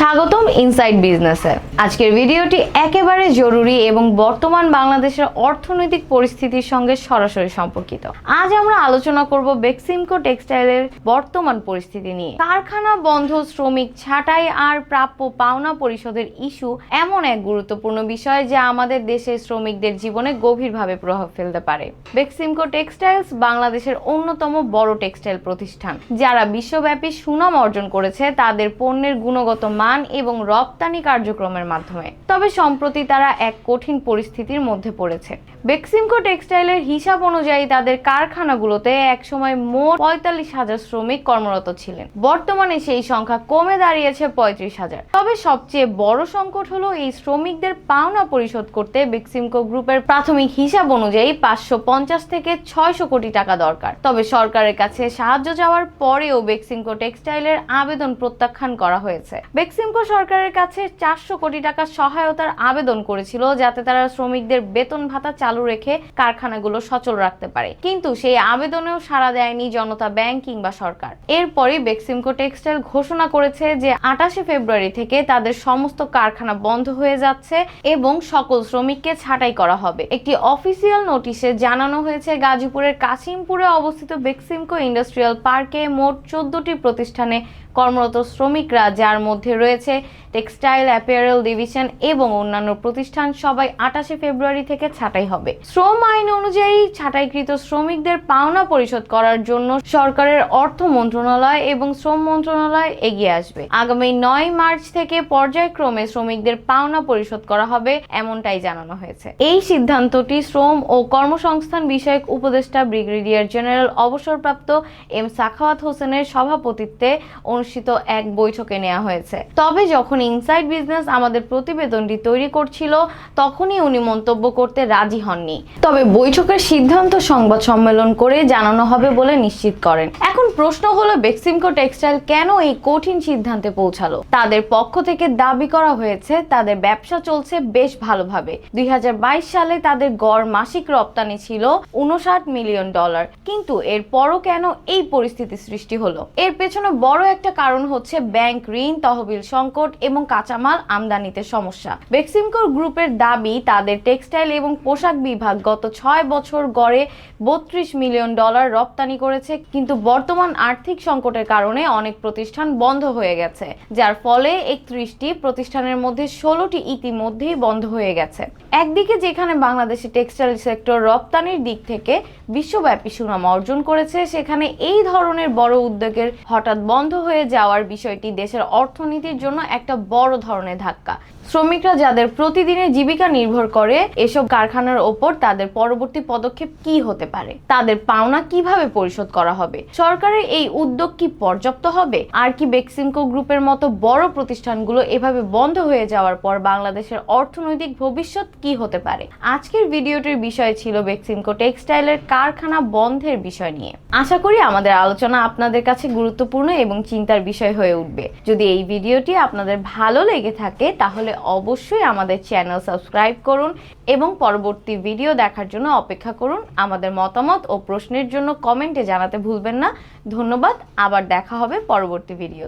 স্বাগতম ইনসাইড বিজনেসে। আজকের ভিডিওটি একেবারে জরুরি এবং বর্তমান বাংলাদেশের অর্থনৈতিক পরিস্থিতির সঙ্গে সরাসরি সম্পর্কিত। আজ আমরা আলোচনা করব বেক্সিমকো টেক্সটাইলের বর্তমান পরিস্থিতি নিয়ে। কারখানা বন্ধ, শ্রমিক ছাঁটাই আর প্রাপ্য পাওনা পরিশোধের ইস্যু এমন এক গুরুত্বপূর্ণ বিষয় যা আমাদের দেশের শ্রমিকদের জীবনে গভীরভাবে প্রভাব ফেলতে পারে। বেক্সিমকো টেক্সটাইলস বাংলাদেশের অন্যতম বড় টেক্সটাইল প্রতিষ্ঠান। যারা বিশ্বব্যাপী সুনাম অর্জন করেছে, তাদের পণ্যের গুণগত মান এবং রপ্তানি কার্যক্রমের মাধ্যমে। তবে সম্প্রতি তারা এক কঠিন পরিস্থিতির মধ্যে পড়েছে। বেক্সিমকো টেক্সটাইলের হিসাব অনুযায়ী তাদের কারখানাগুলোতে একসময় মোট পঁয়তাল্লিশ হাজার শ্রমিক কর্মরত ছিলেন। বর্তমানে সেই সংখ্যা কমে দাঁড়িয়েছে পঁয়ত্রিশ হাজার। তবে সবচেয়ে বড় সংকট হলো এই শ্রমিকদের পাওনা পরিশোধ করতে বেক্সিমকো গ্রুপের প্রাথমিক হিসাব অনুযায়ী পাঁচশো পঞ্চাশ থেকে ছয়শো কোটি টাকা দরকার। তবে সরকারের কাছে সাহায্য চাওয়ার পরেও বেক্সিমকো টেক্সটাইলের আবেদন প্রত্যাখ্যান করা হয়েছে। বেক্সিমকো সরকারের কাছে চারশো কোটি টাকা সহায়তার আবেদন করেছিল, যাতে তারা শ্রমিকদের বেতন ভাতা চালু রেখে কারখানাগুলো সচল রাখতে পারে। কিন্তু সেই আবেদনেও সাড়া দেয়নি জনতা ব্যাংক কিংবা সরকার। এরপরই বেক্সিমকো টেক্সটাইল ঘোষণা করেছে যে, আটাশে ফেব্রুয়ারি থেকে তাদের সমস্ত কারখানা বন্ধ হয়ে যাচ্ছে এবং সকল শ্রমিককে ছাঁটাই করা হবে। একটি অফিসিয়াল নোটিশে জানানো হয়েছে, গাজীপুরের কাশিমপুরে অবস্থিত বেক্সিমকো ইন্ডাস্ট্রিয়াল পার্কে মোট চোদ্দটি প্রতিষ্ঠানে কর্মরত শ্রমিকরা, যার মধ্যে রয়েছে টেক্সটাইল অ্যাপিয়ারেল ডিভিশন এবং অন্যান্য প্রতিষ্ঠান সবাই আটাশে ফেব্রুয়ারি থেকে ছাঁটাই হবে। শ্রম আইন অনুযায়ী ছাঁটাইকৃত শ্রমিকদের পাওনা পরিশোধ করার জন্য সরকারের অর্থ মন্ত্রণালয় এবং শ্রম মন্ত্রণালয় এগিয়ে আসবে। আগামী নয় মার্চ থেকে পর্যায়ক্রমে শ্রমিকদের পাওনা পরিশোধ করা হবে এমনটাই জানানো হয়েছে। এই সিদ্ধান্তটি শ্রম ও কর্মসংস্থান বিষয়ক উপদেষ্টা ব্রিগেডিয়ার জেনারেল অবসরপ্রাপ্ত এম সাখাওয়াত হোসেনের সভাপতিত্বে অনুষ্ঠিত এক বৈঠকে নেওয়া হয়েছে। তবে যখন ইনসাইড বিজনেস আমাদের প্রতিবেদনটি তৈরি করছিল, তখনই উনি মন্তব্য করতে রাজি হননি। তবে বৈঠকের সিদ্ধান্ত সংবাদ সম্মেলন করে জানানো হবে বলে নিশ্চিত করেন। এখন প্রশ্ন হলো, বেক্সিমকো টেক্সটাইল কেন এই কঠিন সিদ্ধান্তে পৌঁছালো? তাদের পক্ষ থেকে দাবি করা হয়েছে, তাদের ব্যবসা চলছে বেশ ভালোভাবে। দুই হাজার বাইশ সালে তাদের গড় মাসিক রপ্তানি ছিল উনষাট মিলিয়ন ডলার। কিন্তু এরপরও কেন এই পরিস্থিতি সৃষ্টি হলো? এর পেছনে বড় একটা কারণ হচ্ছে ব্যাংক ঋণ, তহবিল সংকট এবং কাঁচামাল আমদানিতে সমস্যা। বেক্সিমকোর গ্রুপের দাবি, তাদের টেক্সটাইল এবং পোশাক বিভাগ গত ছয় বছর গড়ে বত্রিশ মিলিয়ন ডলার রপ্তানি করেছে, কিন্তু বর্তমান আর্থিক সংকটের কারণে অনেক প্রতিষ্ঠান বন্ধ হয়ে গেছে, যার ফলে একত্রিশটি প্রতিষ্ঠানের মধ্যে ষোলোটি ইতিমধ্যেই বন্ধ হয়ে গেছে। একদিকে যেখানে বাংলাদেশের টেক্সটাইল সেক্টর রপ্তানির দিক থেকে বিশ্বব্যাপী সুনাম অর্জন করেছে, সেখানে এই ধরনের বড় উদ্যোগের হঠাৎ বন্ধ হয়ে যাওয়ার বিষয়টি দেশের অর্থনীতির জন্য একটা বড় ধরনের ধাক্কা। শ্রমিকরা যাদের প্রতিদিনের জীবিকা নির্ভর করে, এসব কারখানার ওপর তাদের পরবর্তী পদক্ষেপ কি হতে পারে? তাদের পাওনা কীভাবে পরিশোধ করা হবে? সরকারের এই উদ্যোগ কি পর্যাপ্ত হবে? আর কি বেক্সিমকো গ্রুপের মতো বড় প্রতিষ্ঠানগুলো এভাবে বন্ধ হয়ে যাওয়ার পর বাংলাদেশের অর্থনৈতিক ভবিষ্যৎ কি হতে পারে? আজকের ভিডিওটির বিষয় ছিল বেক্সিমকো টেক্সটাইলের কারখানা বন্ধের বিষয় নিয়ে। আশা করি আমাদের আলোচনা আপনাদের কাছে গুরুত্বপূর্ণ এবং চিন্তার বিষয় হয়ে উঠবে। যদি এই ভিডিওটি আপনাদের ভালো লেগে থাকে, তাহলে অবশ্যই আমাদের চ্যানেল সাবস্ক্রাইব করুন এবং পরবর্তী ভিডিও দেখার জন্য অপেক্ষা করুন। আমাদের মতামত ও প্রশ্নের জন্য কমেন্টে জানাতে ভুলবেন না। ধন্যবাদ, আবার দেখা হবে পরবর্তী ভিডিও